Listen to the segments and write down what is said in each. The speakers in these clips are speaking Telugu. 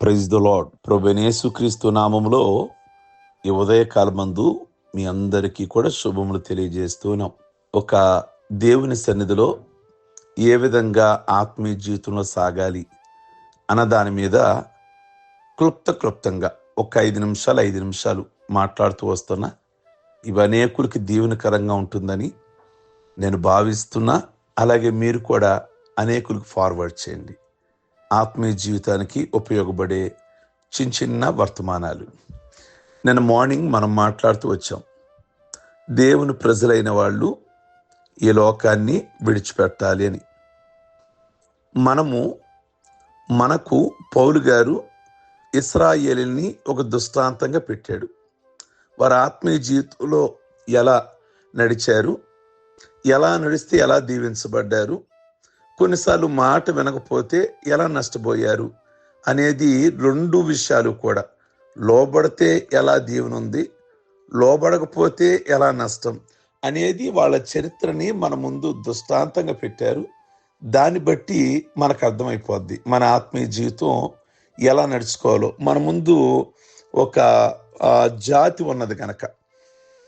ప్రైజ్ ద లాడ్ ప్రభనేసు క్రీస్తు నామములో ఈ ఉదయకాలమందు మీ అందరికీ కూడా శుభములు తెలియజేస్తున్నాం ఒక దేవుని సన్నిధిలో ఏ విధంగా ఆత్మీయ జీవితంలో సాగాలి అన్న దాని మీద క్లుప్త క్లుప్తంగా ఒక ఐదు నిమిషాలు ఐదు నిమిషాలు మాట్లాడుతూ వస్తున్నా ఇవి అనేకులకి దీవెనకరంగా ఉంటుందని నేను భావిస్తున్నా. అలాగే మీరు కూడా అనేకులకు ఫార్వర్డ్ చేయండి. ఆత్మీయ జీవితానికి ఉపయోగపడే చిన్న చిన్న వర్తమానాలు. నేను మార్నింగ్ మనం మాట్లాడుతూ వచ్చాం. దేవుని ప్రజలైన వాళ్ళు ఈ లోకాన్ని విడిచిపెట్టాలి అని. మనము మనకు పౌలు గారు ఇస్రాయేలీని ఒక దృష్టాంతంగా పెట్టాడు. వారి ఆత్మీయ జీవితంలో ఎలా నడిచారు? ఎలా నడిస్తే ఎలా దీవించబడ్డారు? కొన్నిసార్లు మాట వినకపోతే ఎలా నష్టపోయారు అనేది రెండు విషయాలు కూడా. లోబడితే ఎలా దీవెన ఉంది లోబడకపోతే ఎలా నష్టం? అనేది వాళ్ళ చరిత్రని మన ముందు దృష్టాంతంగా పెట్టారు. దాన్ని బట్టి మనకు అర్థమైపోద్ది. మన ఆత్మీయ జీవితం ఎలా నడుచుకోవాలో. మన ముందు ఒక జాతి ఉన్నది కనుక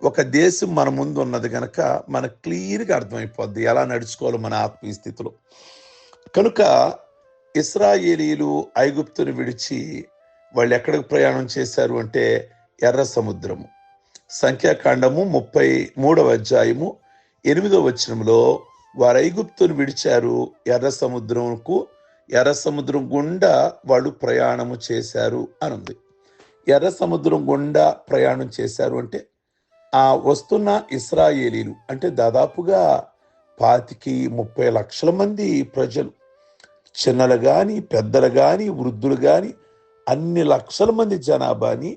ఒక దేశం మన ముందు ఉన్నది కనుక మనకు క్లియర్గా అర్థమైపోద్ది. ఎలా నడుచుకోవాలో మన ఆత్మీయ స్థితిలో? కనుక ఇస్రాయేలీలు ఐగుప్తుని విడిచి వాళ్ళు ఎక్కడికి ప్రయాణం చేశారు అంటే ఎర్ర సముద్రము. సంఖ్యాకాండము ముప్పై మూడవ అధ్యాయము ఎనిమిదవ వచనంలో వారు ఐగుప్తును విడిచారు ఎర్ర సముద్రంకు ఎర్ర సముద్రం గుండా వాళ్ళు ప్రయాణము చేశారు అని ఉంది ఎర్ర సముద్రం గుండా ప్రయాణం చేశారు అంటే ఆ వస్తున్న ఇస్రాయేలీలు అంటే దాదాపుగా పాతికి ముప్పై లక్షల మంది ప్రజలు చిన్నలు కానీ పెద్దలు కానీ వృద్ధులు కానీ అన్ని లక్షల మంది జనాభాని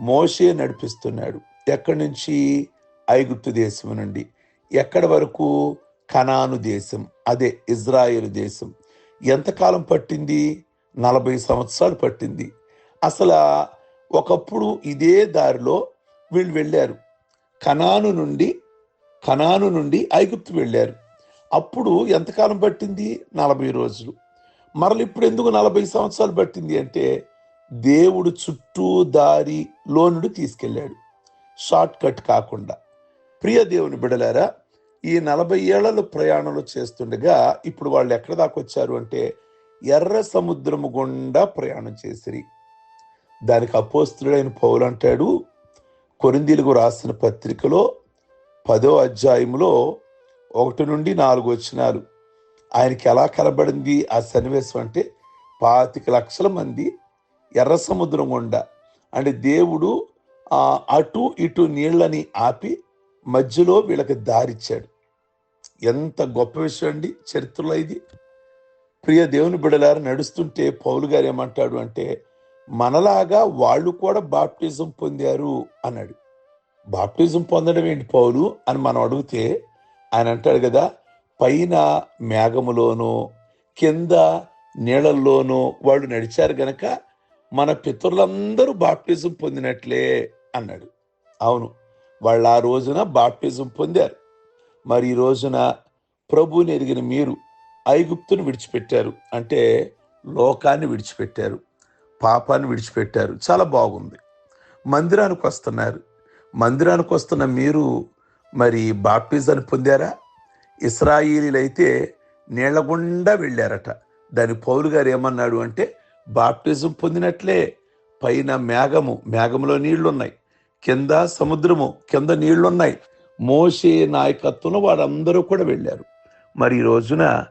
మోషే నడిపిస్తున్నాడు. ఎక్కడి నుంచి? ఐగుప్తు దేశం నుండి. ఎక్కడి వరకు? కనాను దేశం. అదే ఇజ్రాయేల్ దేశం. ఎంతకాలం పట్టింది? నలభై సంవత్సరాలు పట్టింది. అసలు ఒకప్పుడు ఇదే దారిలో వీళ్ళు వెళ్ళారు. కనాను నుండి కనాను నుండి ఐగుప్తు వెళ్ళారు. అప్పుడు ఎంతకాలం పట్టింది? నలభై రోజులు. మరలు ఇప్పుడు ఎందుకు నలభై సంవత్సరాలు పట్టింది అంటే దేవుడు చుట్టూ దారి లోనుడు తీసుకెళ్ళాడు. షార్ట్ కట్ కాకుండా. ప్రియ దేవుని బిడలారా ఈ నలభై ఏళ్ళ ప్రయాణంలో చేస్తుండగా ఇప్పుడు వాళ్ళు ఎక్కడ దాకా వచ్చారు అంటే ఎర్ర సముద్రము గుండా ప్రయాణం చేసిరి. దానికి అపోస్తుడైన పౌలు అంటాడు కొరిందీలకు రాసిన పత్రికలో పదో అధ్యాయంలో ఒకటి నుండి నాలుగు వచ్చినారు ఆయనకి ఎలా కనబడింది ఆ సన్నివేశం అంటే పాతిక లక్షల మంది ఎర్ర సముద్రం గుండా. అంటే దేవుడు అటు ఇటు నీళ్ళని ఆపి మధ్యలో వీళ్ళకి దారిచ్చాడు. ఎంత గొప్ప విషయం అండి చరిత్రలో ఇది. ప్రియ దేవుని బిడలారు నడుస్తుంటే పౌలు గారు ఏమంటాడు అంటే మనలాగా వాళ్ళు కూడా బాప్టిజం పొందారు అన్నాడు. బాప్టిజం పొందడం ఏంటి పౌలు అని మనం అడిగితే ఆయన అంటాడు కదా పైన మేఘములోనూ కింద నీళ్ళల్లోనూ వాళ్ళు నడిచారు గనక మన పితరులందరూ బాప్టిజం పొందినట్లే అన్నాడు. అవును వాళ్ళు ఆ రోజున బాప్టిజం పొందారు. మరి ఈ రోజున ప్రభువుని ఎరిగిన మీరు ఐగుప్తును విడిచిపెట్టారు. అంటే లోకాన్ని విడిచిపెట్టారు. పాపాన్ని విడిచిపెట్టారు. చాలా బాగుంది. మందిరానికి వస్తున్నారు. మందిరానికి వస్తున్న మీరు మరి బాప్టిజాన్ని పొందారా? ఇస్రాయిలీలైతే నీళ్ళ గుండా వెళ్ళారట. దాని పౌలు గారు ఏమన్నాడు అంటే బాప్టిజం పొందినట్లే పైన మేఘము మేఘములో నీళ్ళున్నాయి. కింద సముద్రము కింద నీళ్ళున్నాయి. మోసే నాయకత్వంలో వారందరూ కూడా వెళ్ళారు. మరి ఈ రోజున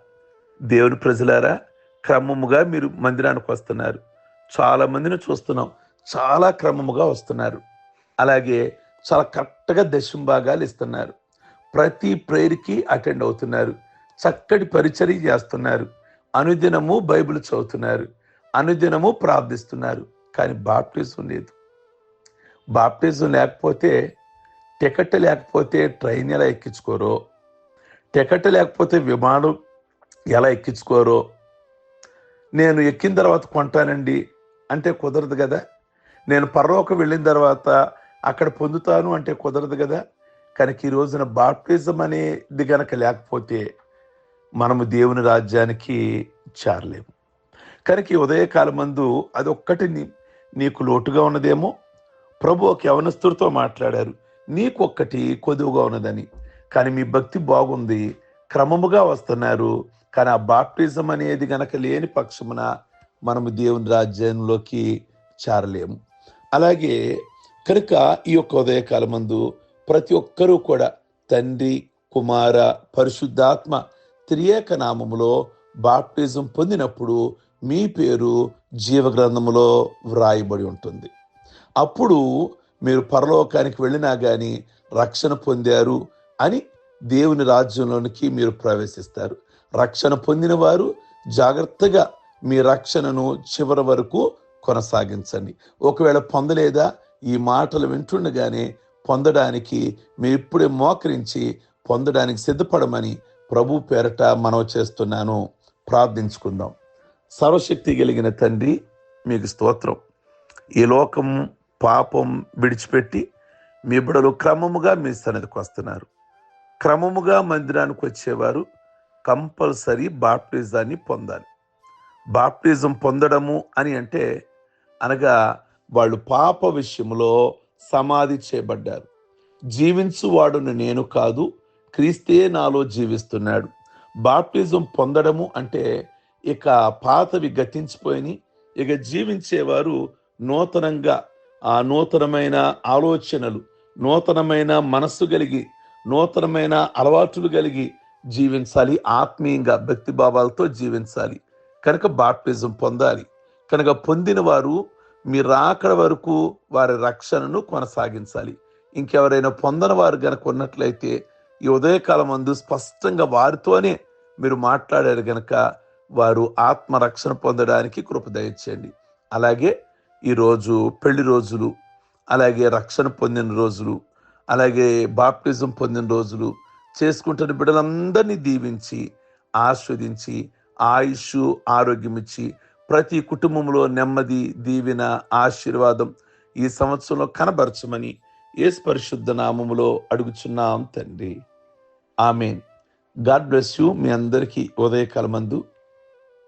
దేవుని ప్రజలారా క్రమముగా మీరు మందిరానికి వస్తున్నారు. చాలామందిని చూస్తున్నాం. చాలా క్రమముగా వస్తున్నారు. అలాగే చాలా కరెక్ట్గా దశంభాగాలు ఇస్తున్నారు. ప్రతి ప్రేయర్కి అటెండ్ అవుతున్నారు. చక్కటి పరిచర్య చేస్తున్నారు. అనుదినము బైబిల్ చదువుతున్నారు. అనుదినము ప్రార్థిస్తున్నారు. కానీ బాప్టిజం లేదు. బాప్టిజం లేకపోతే టికెట్ లేకపోతే ట్రైన్ ఎలా ఎక్కించుకోరో టికెట్ లేకపోతే విమానం ఎలా ఎక్కించుకోరో నేను ఎక్కిన తర్వాత కొంటానండి. అంటే కుదరదు కదా. నేను పర్లోకి వెళ్ళిన తర్వాత అక్కడ పొందుతాను అంటే కుదరదు కదా. కనుక ఈ రోజున బాప్టిజం అనేది గనక లేకపోతే మనము దేవుని రాజ్యానికి చేరలేము. కనుక ఈ ఉదయకాలమందు అది అదొక్కటి నీకు లోటుగా ఉన్నదేమో. ప్రభు ఒక యవనస్తుడితో మాట్లాడారు. నీకొక్కటి కొదువుగా ఉన్నదని. కానీ మీ భక్తి బాగుంది. క్రమముగా వస్తున్నారు. కానీ ఆ బాప్టిజం అనేది గనక లేని పక్షమున మనము దేవుని రాజ్యంలోకి చేరలేము. అలాగే కనుక ఈ యొక్క ఉదయకాలమందు ప్రతి ఒక్కరూ కూడా తండ్రి కుమార పరిశుద్ధాత్మ త్రియేక నామములో బాప్టిజం పొందినప్పుడు మీ పేరు జీవగ్రంథములో వ్రాయబడి ఉంటుంది. అప్పుడు మీరు పరలోకానికి వెళ్ళినా కానీ రక్షణ పొందారు అని దేవుని రాజ్యంలోనికి మీరు ప్రవేశిస్తారు. రక్షణ పొందిన వారు జాగ్రత్తగా మీ రక్షణను చివరి వరకు కొనసాగించండి. ఒకవేళ పొందలేదా ఈ మాటలు వింటుండగానే పొందడానికి మీరు ఇప్పుడే మోకరించి పొందడానికి సిద్ధపడమని ప్రభు పేరట మనవి చేస్తున్నాను. ప్రార్థించుకుందాం. సర్వశక్తి కలిగిన తండ్రి మీకు స్తోత్రం. ఈ లోకం పాపం విడిచిపెట్టి మీ బిడలు క్రమముగా మీ సన్నిధికి వస్తున్నారు. క్రమముగా మందిరానికి వచ్చేవారు కంపల్సరీ బాప్టిజాన్ని పొందాలి. బాప్టిజం పొందడము అని అంటే అనగా వాళ్ళు పాప విషయంలో సమాధి చేయబడ్డారు. జీవించువాడును నేను కాదు క్రీస్తే నాలో జీవిస్తున్నాడు. బాప్టిజం పొందడము అంటే ఇక పాతవి గతించిపోయి ఇక జీవించేవారు నూతనంగా ఆ నూతనమైన ఆలోచనలు నూతనమైన మనస్సు కలిగి నూతనమైన అలవాట్లు కలిగి జీవించాలి ఆత్మీయంగా భక్తిభావాలతో జీవించాలి. కనుక బాప్టిజం పొందాలి. కనుక పొందిన వారు మీ రాకడ వరకు వారి రక్షణను కొనసాగించాలి. ఇంకెవరైనా పొందని వారు గనక ఉన్నట్లయితే ఈ ఉదయకాలం అందు స్పష్టంగా వారితోనే మీరు మాట్లాడారు గనక వారు ఆత్మ రక్షణ పొందడానికి కృప దయచేయండి. అలాగే ఈరోజు పెళ్ళి రోజులు అలాగే రక్షణ పొందిన రోజులు అలాగే బాప్టిజం పొందిన రోజులు చేసుకుంటున్న బిడ్డలందరినీ దీవించి ఆస్వాదించి ఆయుష్ ఆరోగ్యం ఇచ్చి ప్రతి కుటుంబంలో నెమ్మది దీవెన ఆశీర్వాదం ఈ సంవత్సరంలో కనబరచమని ఏ పరిశుద్ధ నామములో అడుగుచున్నాం తండ్రి. ఆమెన్. God bless you. మీ అందరికీ ఉదయకాలమందు